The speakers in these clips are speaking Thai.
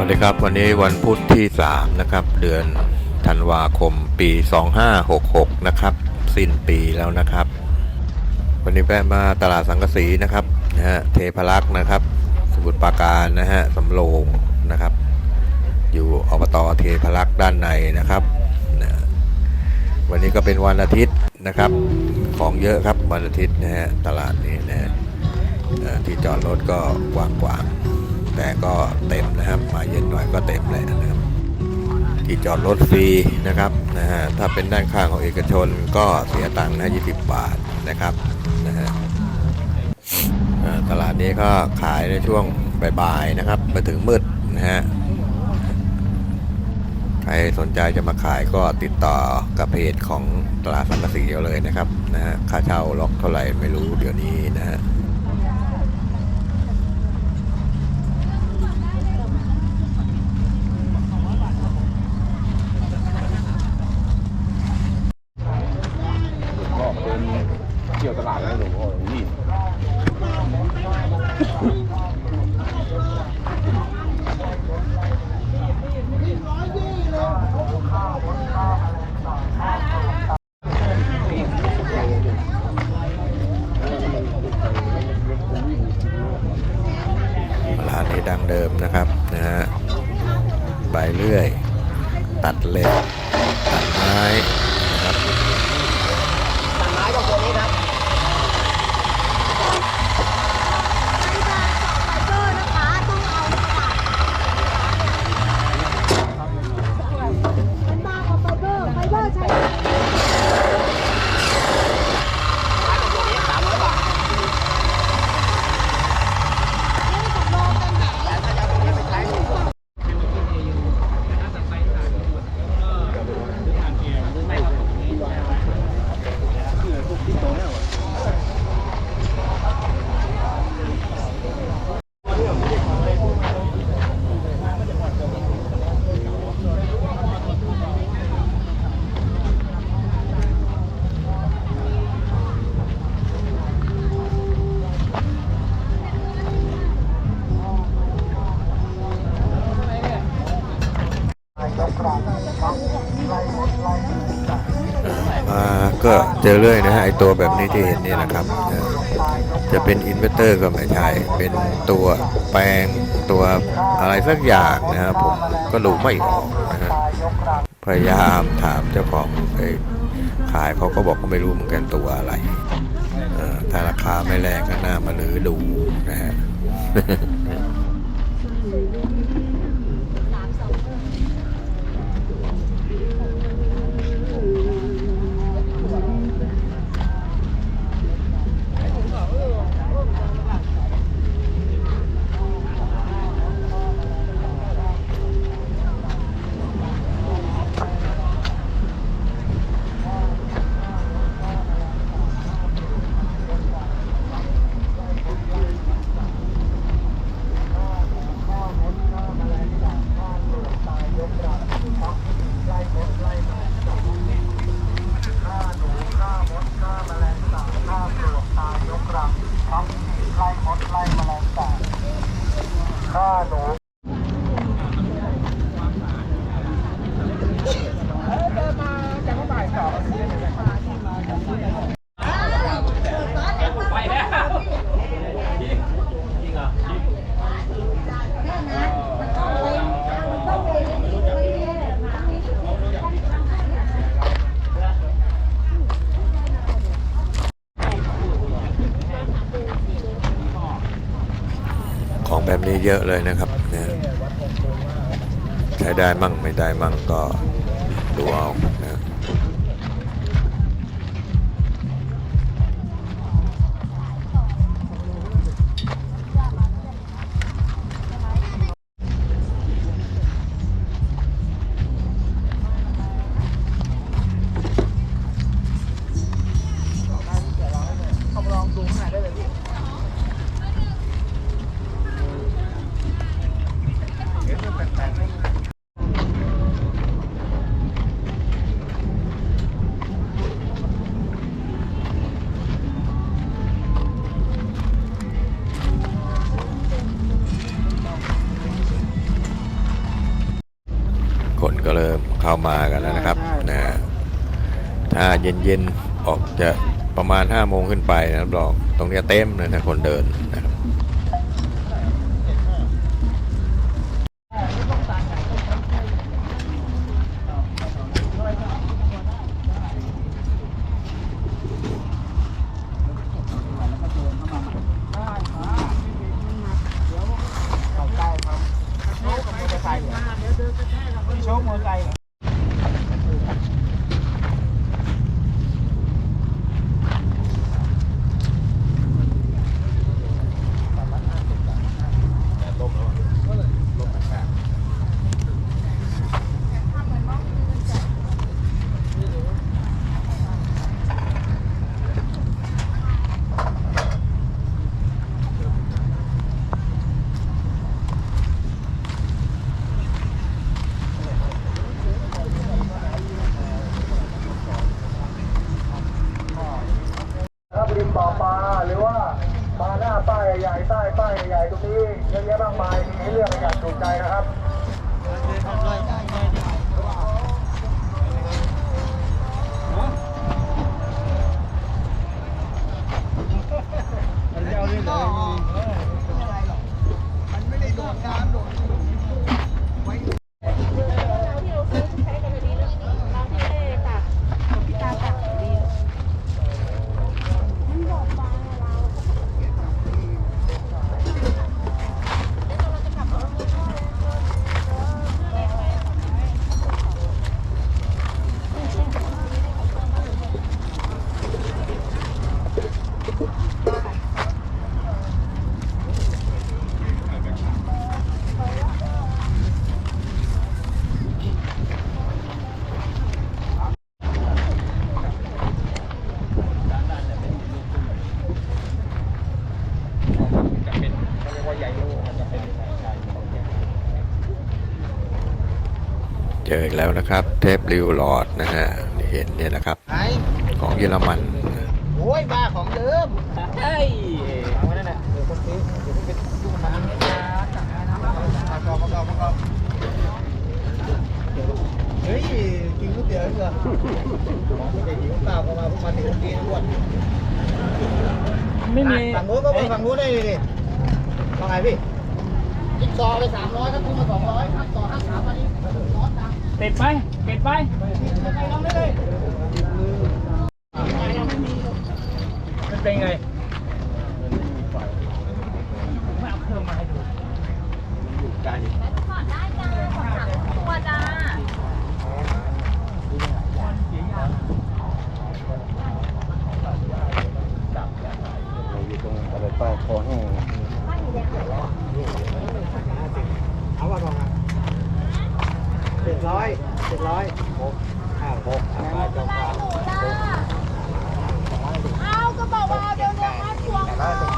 สวัสดีครับ วันนี้วันพุธที่ 3 นะครับ เดือนธันวาคมปี 2566 นะครับ สิ้นปีแล้วนะครับ วันนี้แวะมาตลาดสังกสีนะครับนะฮะเทพรักษ์นะครับ สมุทรปราการนะฮะสำโรงนะครับ อยู่อบตเทพรักษ์ด้านในนะครับนะวันนี้ก็เป็นวันอาทิตย์นะครับ ของเยอะครับวันอาทิตย์นะฮะตลาดนี้นะฮะที่จอดรถก็กว้างๆ แต่ก็เต็มนะครับ มาเย็นหน่อยก็เต็มเลยนะครับที่จอดรถฟรีนะครับนะฮะถ้าเป็นด้านข้างของเอกชนก็เสียตังค์นะ20บาทนะครับนะฮะตลาดนี้ก็ขายในช่วงบ่ายๆนะครับไปถึงมืดนะฮะใครสนใจจะมาขายก็ติดต่อกับเพจของตลาดสังกะสีเอาเลยนะครับนะฮะค่าเช่าล็อกเท่าไหร่ไม่รู้เดี๋ยวนี้นะฮะ ก็เดินเที่ยวตลาดแล้วหลวงพ่อนี่ ร้านนี้ดังเดิมนะครับนะฮะใบเลื่อย ตัดเหล็ก ตัดไม้นะครับ ม อเรื่อยนะฮะไอตัวแบบนี้ที่เห็นนี่นะครับ จะเป็นอินเวอร์เตอร์ก็ไม่ใช่เป็นตัวแปลงตัวอะไรสักอย่างนะครับผมก็ดูไม่ออกนะฮะพยายามถามเจ้าของไอขายเขาก็บอกเขาไม่รู้เหมือนกันตัวอะไรถ้าราคาไม่แรงก็น่ามาลือดูนะฮะ ของแบบนี้ เยอะเลยนะครับนะใช้ได้มั่งไม่ได้มั่งก็ดูเอานะ เย็นๆ ออกจะประมาณ5โมงขึ้นไปนะรับรองตรงนี้เต็มเลยนะคนเดินนะครับ ถ้าริมบ่อปลาหรือว่ามาหน้าป้ายใหญ่ๆใต้ป้ายใหญ่ๆตรงนี้เยอะแยะมาก มายมีให้เลือกอย่างถูกใจนะครับ ที่เราซื้อใช้กันดีแล้วเราที่ได้ตักพี่ตาตักดีมันบอกปลาเรา เจออีกแล้วนะครับ เทปริวหลอดนะฮะนี่เห็นเนี่ยนะครับไอ้ของเยอรมันโอ้ยบ้าของเดิมเฮ้ยเอาไว้นั่นแหละเดี๋ยวคนซื้อเดี๋ยวไปยุ่งกับมันประกอบประกอบประกอบเฮ้ยกินก๋วยเตี๋ยวเหรอไม่ได้หิวเปล่าก็มาพวกมันถึงกินอ้วนไม่มีฝั่งนู้นก็ไปฝั่งนู้นได้ดิว่าไงพี่ จิ๊กซอว์ไปสามร้อยถ้าคุณมาสองร้อยครับต่อห้าสามวันนี้ร้อนจังปิดไปปิดไปไปลองได้เลยมันเป็นไงไม่เอาเครื่องมาให้ดูตัวจ้าอยู่ตรงอะไรป้ายคอแห้ง เอาว่าบอกอะเจ็ดร้อยเจ็ดร้อยหกห้าหกห้าบาทจองกลางเอาก็บอกว่าเดี๋ยวเดี๋ยวมาทวง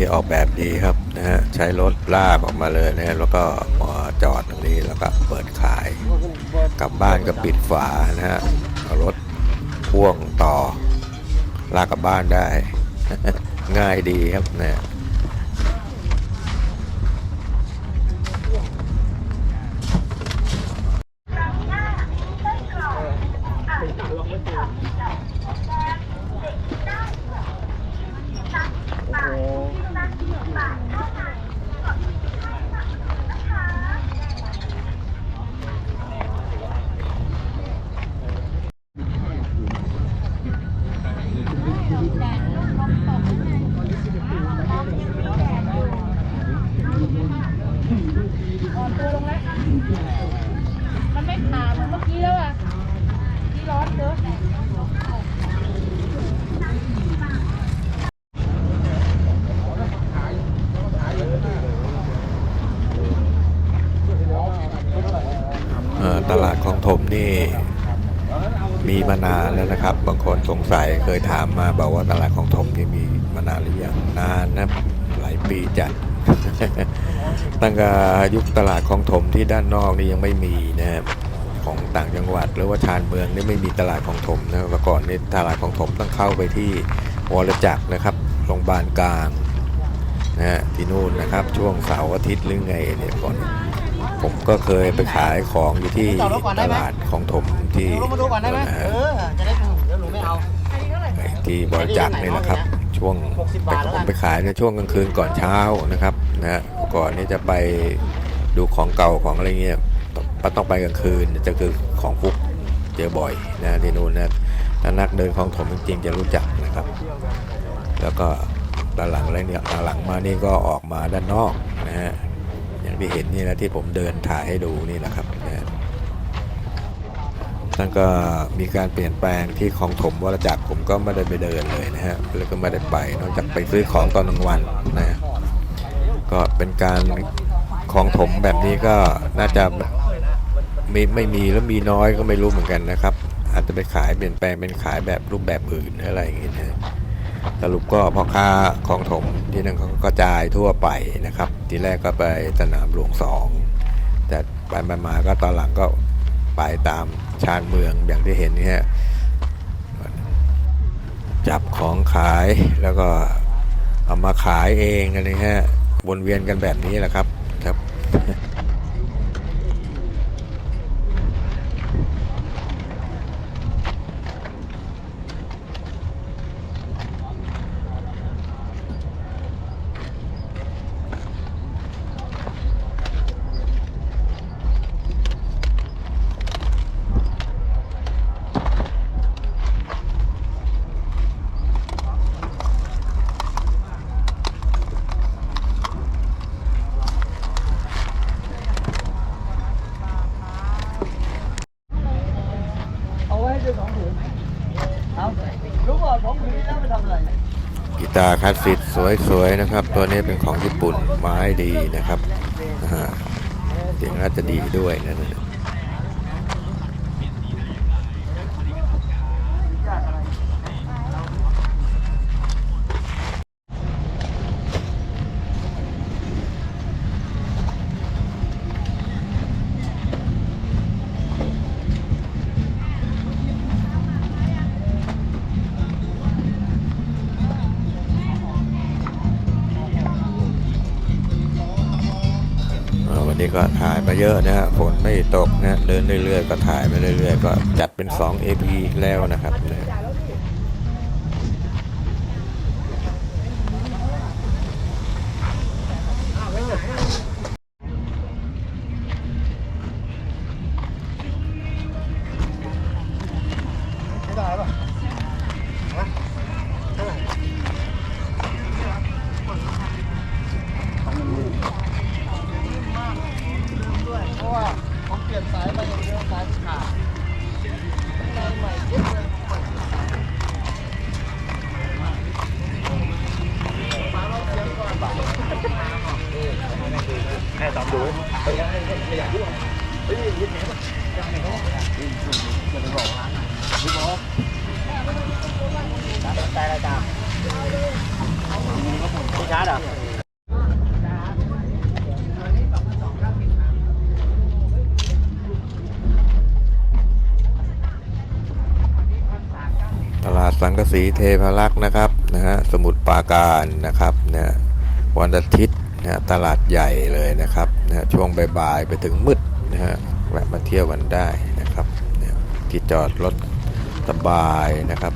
นี้ออกแบบดีครับนะฮะใช้รถลากออกมาเลยนะฮะแล้วก็มาจอดตรงนี้แล้วก็เปิดขายกลับบ้านก็ปิดฝานะฮะเอารถพ่วงต่อลากกลับบ้านได้ ง่ายดีครับเนี่ย มันไม่ขาเหมือนเมื่อกี้แล้วอะที่ร้อนเยอะตลาดของถมนี่มีมานานแล้วนะครับ บางคนสงสัยเคยถามมาบอกว่าตลาดของถมนี่มีมานานหรือยังนานนะหลายปีจัด ตั้งแต่ยุคตลาดของถมที่ด้านนอกนี่ยังไม่มีนะครับของต่างจังหวัดหรือว่าชานเมืองนี่ไม่มีตลาดของถมนะเมื่อก่อนนี่ตลาดของถมต้องเข้าไปที่วรจักรนะครับโรงพยาบาลกลางนะฮะที่นู่นนะครับช่วงเสาร์อาทิตย์หรือไงเนี่ยก่อนผมก็เคยไปขายของอยู่ที่จอดรถก่อนได้ตไหมลาดของถมที่ลงมาดูก่อนได้ไหมนะฮะเออจะได้ถูกเดี๋ยวหนูไม่เอาที่บริจาคนี่นะครับ ช่วง60ไปบาทแล้วผกัมนไปขายในช่วงกลางคืนก่อนเช้านะครับนะฮะก่อนนี้จะไปดูของเก่าของอะไรเงี้ยต้องต้องไปกลางคืนจะคือของฟุกเจอบ่อยนะที่นู่นนะถ้านักเดินของถมจริงๆจะรู้จักนะครับ แล้วก็ตอนหลังอะไรเนี่ยตอนหลังมานี่ก็ออกมาด้านนอกนะฮะอย่างที่เห็นนี่นะที่ผมเดินถ่ายให้ดูนี่นะครับนะฮะ ท่านก็มีการเปลี่ยนแปลงที่ของถมวรจักรผมก็ไม่ได้ไปเดินเลยนะฮะแล้วก็ไม่ได้ไปนอกจากไปซื้อของตอนกลางวันนะฮะก็เป็นการของถมแบบนี้ก็น่าจะมีไม่มีแล้วมีน้อยก็ไม่รู้เหมือนกันนะครับ อาจจะไปขายเปลี่ยนแปลงเป็นขายแบบรูปแบบอื่นอะไรอย่างเงี้ยนะสรุปก็พ่อค้าของถมที่นั่นเขาก็กระจายทั่วไปนะครับ ทีแรกก็ไปสนามหลวงสองแต่ไปมามาก็ตอนหลังก็ ไปตามชานเมืองอย่างที่เห็นนี่ฮะจับของขายแล้วก็เอามาขายเองกันนี่ฮะวนเวียนกันแบบนี้แหละครับครับ เอาไว้ให้ดูสองถุงเอารู้ก่อนสองถุงนี้แล้วไปทำอะไร กีตาคลาสสิกสวยๆนะครับ ตัวนี้เป็นของญี่ปุ่นไม้ดีนะครับเสียงน่าจะดีด้วยนะ ก็ถ่ายมาเยอะนะฮะฝนไม่ตกนะเดินเรื่อยๆ ก็ถ่ายไปเรื่อยๆ ก็จัดเป็น 2 AP แล้วนะครับนะ ใจอะไรจ้าพี่ชาร์ดเหรอตลาดสังกสีเทพารักษ์นะครับนะฮะสมุทรปราการนะครับนะวันอาทิตย์ นะตลาดใหญ่เลยนะครับนะฮะช่วงบ่ายๆไปถึงมืดนะฮะแวะมาเที่ยวกันได้นะครับนะที่จอดรถสบายนะครับ